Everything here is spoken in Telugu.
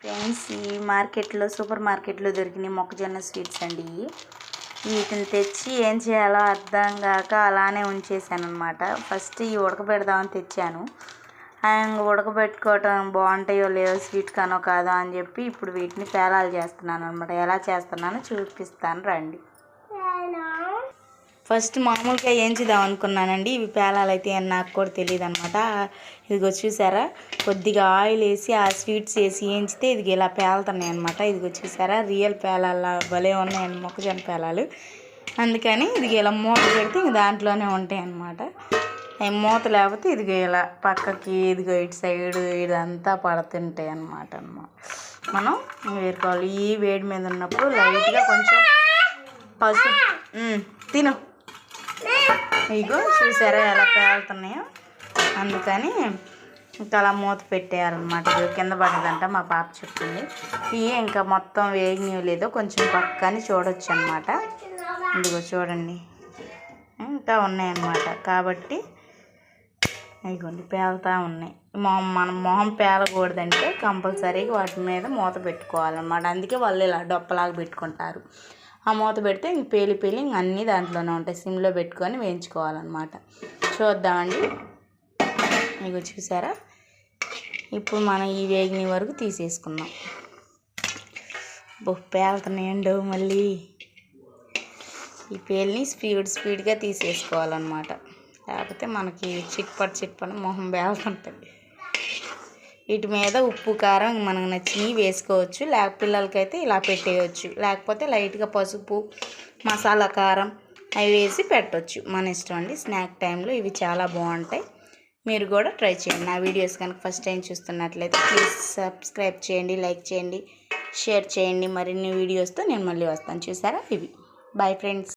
ఫ్రెండ్స్ ఈ మార్కెట్లో సూపర్ మార్కెట్లో దొరికిన మొక్కజొన్న స్వీట్స్ అండి. వీటిని తెచ్చి ఏం చేయాలో అర్థం కాక అలానే ఉంచేసాను అనమాట ఫస్ట్ ఈ ఉడకబెడదామని తెచ్చాను. అండ్ ఉడకబెట్టుకోవటం బాగుంటాయో లేదో స్వీట్ కానో కాదో అని చెప్పి ఇప్పుడు వీటిని పేలాలు చేస్తున్నాను అనమాట ఎలా చేస్తున్నానో చూపిస్తాను రండి. ఫస్ట్ మామూలుగా ఏంచుదాం అనుకున్నానండి. ఇవి పేలాలైతే అని నాకు కూడా తెలియదు అనమాట ఇదిగో చూసారా? కొద్దిగా ఆయిల్ వేసి ఆ స్వీట్స్ వేసి ఏంచితే ఇది ఇలా పేలుతున్నాయి అనమాట ఇదిగో చూసారా? రియల్ పేలాల భలే ఉన్నాయండి మొక్కజొన్న పేలాలు. అందుకని ఇది ఇలా మూత పెడితే ఇంక దాంట్లోనే ఉంటాయి అనమాట అవి మూత లేకపోతే ఇదిగో ఇలా పక్కకి ఇదిగో ఇటు సైడ్ ఇదంతా పడుతుంటాయి అనమాట అన్నమాట మనం వేరుకోవాలి. ఈ వేడి మీద ఉన్నప్పుడు లైట్గా కొంచెం పసుపు. తిను. ఇగో చూసారా ఎలా పేలుతున్నాయో? అందుకని ఇంకా అలా మూత పెట్టేయాలన్నమాట. కింద పడదంట మా పాప చెప్పింది. ఇవి ఇంకా మొత్తం వేగినవి లేదో కొంచెం పక్కని చూడొచ్చు అనమాట ఇదిగో చూడండి. ఇంకా ఉన్నాయన్నమాట. కాబట్టి ఇగోండి పేలుతూ ఉన్నాయి. మొహం మనం మొహం పేలకూడదంటే కంపల్సరీగా వాటి మీద మూత పెట్టుకోవాలన్నమాట. అందుకే వాళ్ళు ఇలా డొప్పలాగా పెట్టుకుంటారు. ఆ మూత పెడితే ఇంక పేలి పేలి ఇంక అన్నీ దాంట్లోనే ఉంటాయి. సిమ్లో పెట్టుకొని వేయించుకోవాలన్నమాట. చూద్దామండి. మీకు చూసారా? ఇప్పుడు మనం ఈ వేగిన వరకు తీసేసుకుందాం. బొ పేలుతున్నాయండి మళ్ళీ. ఈ పేలిని స్పీడ్ స్పీడ్గా తీసేసుకోవాలన్నమాట. లేకపోతే మనకి చిట్పట్ చిట్పట్ మొహం వేలుతుంటాయి వీటి మీద ఉప్పు కారం మనకు నచ్చినవి వేసుకోవచ్చు. లేక పిల్లలకైతే ఇలా పెట్టేయచ్చు. లేకపోతే లైట్గా పసుపు మసాలా కారం అవి వేసి పెట్టవచ్చు మన ఇష్టం అండి. స్నాక్ టైంలో ఇవి చాలా బాగుంటాయి. మీరు కూడా ట్రై చేయండి. నా వీడియోస్ కనుక ఫస్ట్ టైం చూస్తున్నట్లయితే ప్లీజ్ సబ్స్క్రైబ్ చేయండి లైక్ చేయండి షేర్ చేయండి. మరిన్ని వీడియోస్తో నేను మళ్ళీ వస్తాను. చూసారా? ఇవి. Bye friends.